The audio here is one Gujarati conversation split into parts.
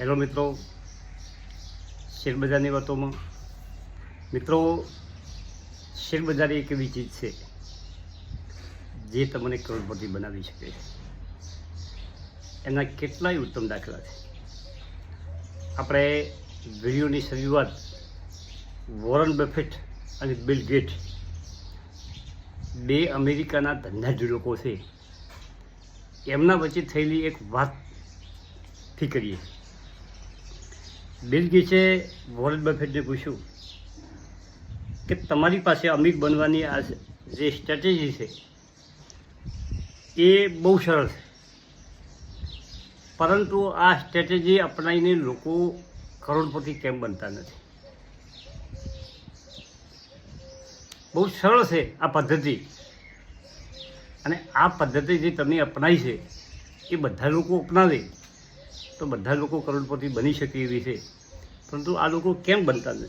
હેલો મિત્રો, શેરબજારની વાતોમાં. મિત્રો, શેરબજાર એક એવી ચીજ છે જે તમને કરોડપતિ બનાવી શકે છે. એના કેટલાય ઉત્તમ દાખલા છે. આપણે વિડીયોની શરૂઆત વોરન બફેટ અને બિલ ગેટ બે અમેરિકાના ધંધાજુ લોકો છે. એમના વચ્ચે થયેલી એક વાતથી કરીએ. બિલ ગેટ્સે વોરન બફેટને પૂછ્યું કે તમારી પાસે અમીર બનવાની આ જે સ્ટ્રેટેજી છે, એ બહુ સરળ છે. પરંતુ આ સ્ટ્રેટેજી અપનાવીને લોકો કરોડપતિ કેમ બનતા નથી? બહુ સરળ છે આ પદ્ધતિ. અને આ પદ્ધતિ જે તમે અપનાવી છે, એ બધા લોકો અપનાવે. તો બધા લોકો કરોડપતિ બની શકે એવી છે. પરંતુ આ લોકો કેમ બનતા નથી?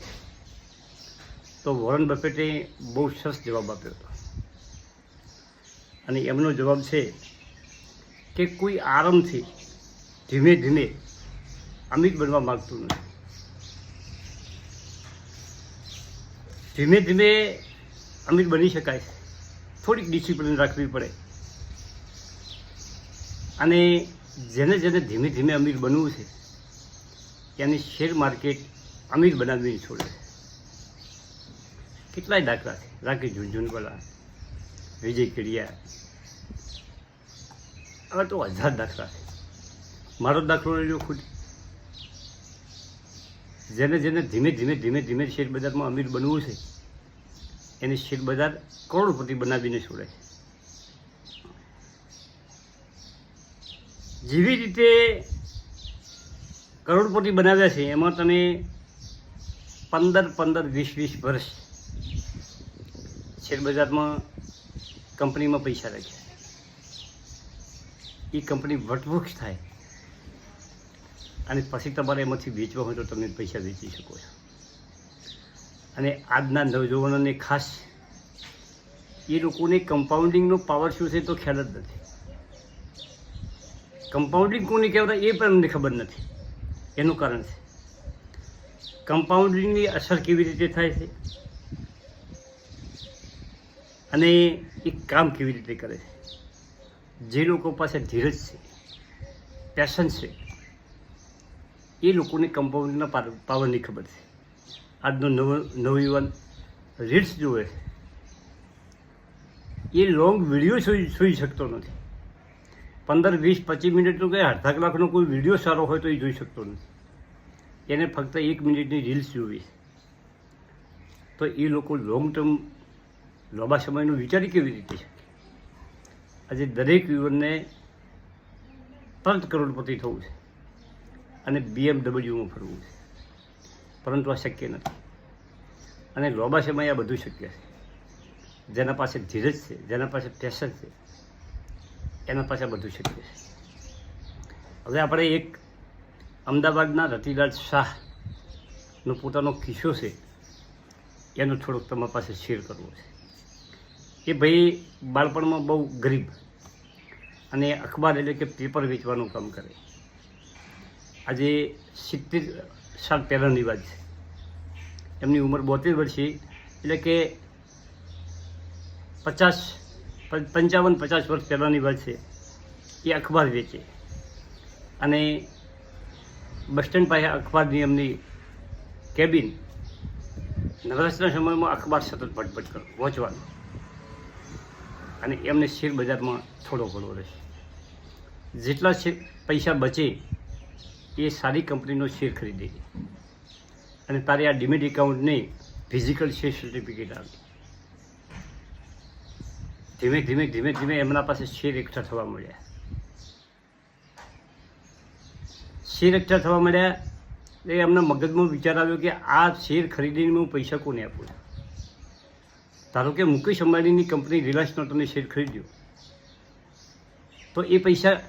તો વોરન બફેટે બહુ સરસ જવાબ આપ્યો હતો. અને એમનો જવાબ છે કે કોઈ આરામથી ધીમે ધીમે અમીર બનવા માગતું નથી. ધીમે ધીમે અમીર બની શકાય. થોડીક ડિસિપ્લિન રાખવી પડે. અને જેને જેને ધીમે ધીમે અમીર બનવું છે એની શેર માર્કેટ અમીર બનાવીને છોડે છે. કેટલાય દાખલા છે. રાકેશ ઝુંઝુનવાલા વિજય કેડિયા. હવે તો હજાર દાખલા છે. મારો દાખલો લઈ લો ખુદ. જેને જેને ધીમે ધીમે ધીમે ધીમે શેર બજારમાં અમીર બનવું છે, એને શેર બજાર કરોડપતિ બનાવીને છોડે છે. જેવી રીતે કરોડપતિ બનાવ્યા છે, એમાં તમે પંદર પંદર વીસ વીસ વર્ષ શેરબજારમાં કંપનીમાં પૈસા રાખ્યા. એ કંપની વટવૃક્ષ થાય અને પછી તમારે એમાંથી વેચવા હોય તો તમે પૈસા વેચી શકો છો. અને આજના નવજવાનોને ખાસ, એ લોકોને કમ્પાઉન્ડિંગનો પાવર શું છે તો ખ્યાલ જ નથી. કમ્પાઉન્ડિંગ કોને કહેવાય એ પણ અમને ખબર નથી. એનું કારણ છે. કમ્પાઉન્ડિંગની અસર કેવી રીતે થાય છે? અને એ કામ કેવી રીતે કરે છે? જે લોકો પાસે ધીરજ છે પેશન છે, એ લોકોને કમ્પાઉન્ડિંગના પાવરની ખબર છે. આજનો નવો નવયુવાન રીલ્સ જોવે છે. એ લોંગ વીડિયો જોઈ જોઈ શકતો નથી. પંદર, વીસ, પચીસ મિનિટનો કે અડધા કલાકનો કોઈ વીડિયો સારો હોય તો એ જોઈ શકતો નથી. એને ફક્ત એક મિનિટની રીલ્સ જોવી. તો એ લોકો લોંગ ટર્મ લાંબા સમયનું વિચારી કેવી રીતે છે આજે દરેક યુવાનને તરત કરોડપતિ થવું છે અને બીએમડબલ્યુમાં ફરવું છે. પરંતુ આ શક્ય નથી. અને લાંબા સમયે આ બધું શક્ય છે. જેના પાસે ધીરજ છે, જેના પાસે પેશન છે એના પાસે બધું છે. હવે આપણે એક અમદાવાદના રતિલાલ શાહનો પોતાનો કિસ્સો છે, એનો થોડોક તમારા પાસે શેર કરવો છે. એ ભાઈ, બાળપણમાં બહુ ગરીબ અને અખબાર એટલે કે પેપર વેચવાનું કામ કરે. આજે સિત્તેર સાલ પહેલાંની વાત છે. એમની ઉંમર બોતેર વર્ષે એટલે કે પચાસ પંચાવન પચાસ વર્ષ પહેલાંની વાત છે. એ અખબાર વેચે. અને બસ સ્ટેન્ડ પાસે અખબારની એમની કેબિન. નવરાશના સમયમાં અખબાર સતત પટપટ કરો, વાંચવાનું. અને એમને શેર બજારમાં થોડો ઘણો રહેશે. જેટલા શેર પૈસા બચે, એ સારી કંપનીનો શેર ખરીદે. અને તારે આ ડિમેટ એકાઉન્ટને ફિઝિકલ શેર સર્ટિફિકેટ આવે ધીમે ધીમે ધીમે ધીમે એમના પાસે શેર એકઠા થવા મળ્યા. શેર એકઠા થવા મળ્યા એટલે એમના મગજમાં વિચાર આવ્યો કે આ શેર ખરીદીને હું પૈસા કોને આપું? ધારો કે મુકેશ અંબાણીની કંપની રિલાયન્સનો તમે શેર ખરીદ્યો. તો એ પૈસા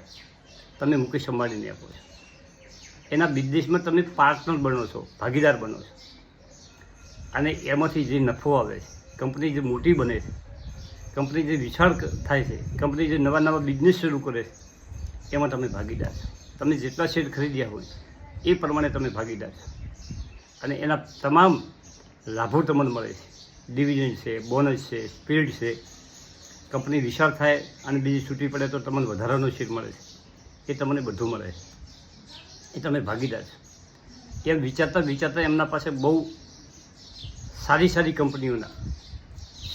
તમે મુકેશ અંબાણીને આપો છો. એના બિઝનેસમાં તમે પાર્ટનર બનો છો, ભાગીદાર બનો છો. અને એમાંથી જે નફો આવે છે, કંપની જે મોટી બને છે કંપની જે વિશાળ થાય છે, કંપની જે નવા નવા બિઝનેસ શરૂ કરે છે, એમાં તમે ભાગીદાર છો તમે જેટલા શેર ખરીદ્યા હોય, એ પ્રમાણે તમે ભાગીદાર છો અને એના તમામ લાભો તમને મળે છે. ડિવિઝન છે બોનસ છે સ્પીડ છે. કંપની વિશાળ થાય અને બીજી છૂટી પડે તો તમને વધારાનો શેર મળે છે. એ તમને બધું મળે છે. એ તમે ભાગીદાર છો એમ વિચારતા વિચારતા એમના પાસે બહુ સારી સારી કંપનીઓના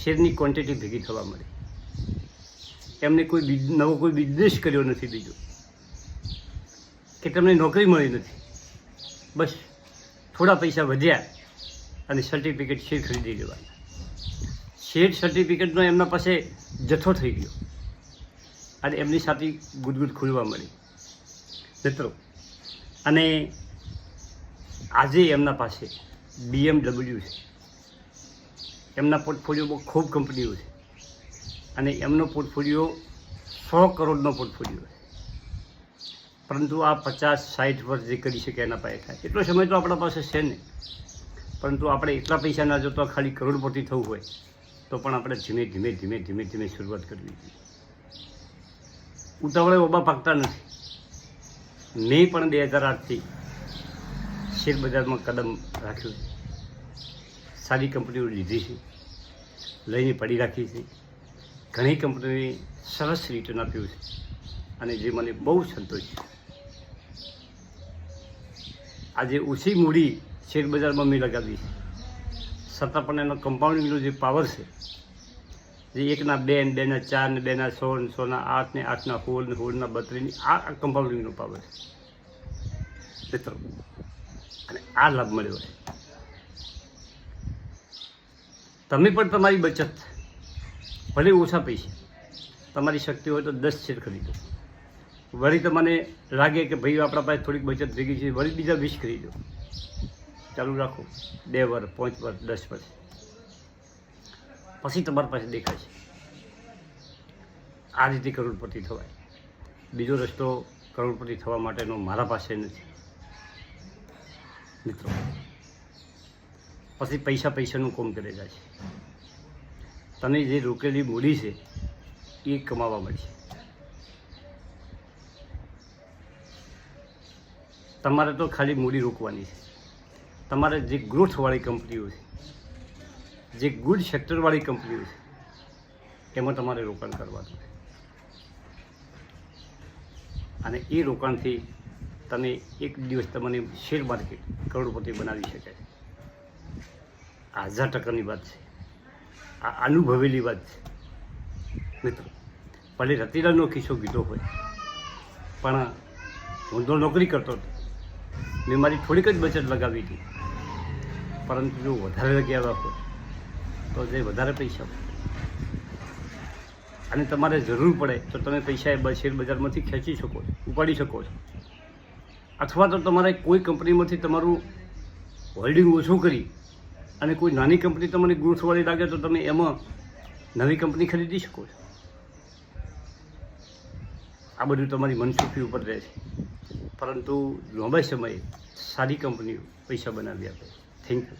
શેરની ક્વોન્ટિટી ભેગી થવા મળી એમને કોઈ નવો કોઈ બિઝનેસ કર્યો નથી બીજો. કે તમને નોકરી મળી નથી. બસ, થોડા પૈસા વધ્યા અને સર્ટિફિકેટ શેર ખરીદી લેવાના. શેર સર્ટિફિકેટનો એમના પાસે જથ્થો થઈ ગયો. અને એમની સાથે ગુદગુદ ખુલવા મળી મિત્રો, અને આજે એમના પાસે બીએમડબલ્યુ છે. એમના પોર્ટફોલિયોમાં ખૂબ કંપનીઓ છે. અને એમનો પોર્ટફોલિયો સો કરોડનો પોર્ટફોલિયો છે. પરંતુ આ પચાસ સાઠ વર્ષ જે કરી શકે એના પાસે થાય. એટલો સમય તો આપણા પાસે છે ને. પરંતુ આપણે એટલા પૈસા ના જોતો ખાલી કરોડપતિ થવું હોય, તો પણ આપણે ધીમે ધીમે ધીમે ધીમે ધીમે શરૂઆત કરવી જોઈએ. ઉતાવળે ઓબા પાકતા નથી. મેં પણ બે હજાર આઠથી શેર બજારમાં કદમ રાખ્યું છે. સારી કંપનીઓ લીધી છે. લઈને પડી રાખી છે. ઘણી કંપનીને સરસ રિટર્ન આપ્યું છે અને જે મને બહુ સંતોષ છે. આજે ઓછી મૂડી શેરબજારમાં મેં લગાવી છે. છતાં પણ એનો કમ્પાઉન્ડિંગનો જે પાવર છે, જે એકના બે ને બેના ચાર ને બેના સો ને સોના આઠ ને આઠના હોળ ને હોળના બત્રીની આ કમ્પાઉન્ડિંગનો પાવર છે. મિત્રો, અને આ લાભ મળ્યો છે. તમે પણ તમારી બચત ભલે ઓછા પૈસા. તમારી શક્તિ હોય તો દસ શેર ખરીદો વળી તમને લાગે કે ભાઈ આપણા પાસે થોડીક બચત થઈ ગઈ છે, વળી બીજા વીસ ખરીદો ચાલુ રાખો. બે વર્ષ પાંચ વર્ષ દસ વર્ષ પછી તમારી પાસે દેખાશે. આ રીતે કરોડપતિ થવાય. બીજો રસ્તો કરોડપતિ થવા માટેનો મારા પાસે નથી. મિત્રો પછી પૈસા પૈસાનું કોમ કરે જાય છે. તને જે રોકેલી મૂડી છે, એ કમાવા મળશે. તમારે તો ખાલી મૂડી રોકવાની છે. તમારે જે ગ્રોથવાળી કંપનીઓ છે, જે ગુડ સેક્ટરવાળી કંપનીઓ છે, એમાં તમારે રોકાણ કરવાનું છે. અને એ રોકાણથી તમે એક દિવસ તમને શેર માર્કેટ કરોડપતિ બનાવી શકે આ હજાર ટકાની વાત છે. આ અનુભવેલી વાત છે. મિત્રો, ભલે રતિલાલનો કિસ્સો કીધો હોય, પણ હું તો નોકરી કરતો હતો. મેં મારી થોડીક જ બચત લગાવી હતી. પરંતુ જો વધારે લગાવ્યા હોય, તો જે વધારે પૈસા અને તમારે જરૂર પડે તો તમે પૈસા એ શેર બજારમાંથી ખેંચી શકો છો, ઉપાડી શકો છો. અથવા તો તમારે કોઈ કંપનીમાંથી તમારું હોલ્ડિંગ ઓછું કરી અને કોઈ નાની કંપની તમને ગુણસવાળી લાગે તો તમે એમાં નવી કંપની ખરીદી શકો છો. આ બધું તમારી મનસુખી ઉપર રહે છે. પરંતુ લાંબા સમયે સારી કંપનીઓ પૈસા બનાવી આપે. Thank you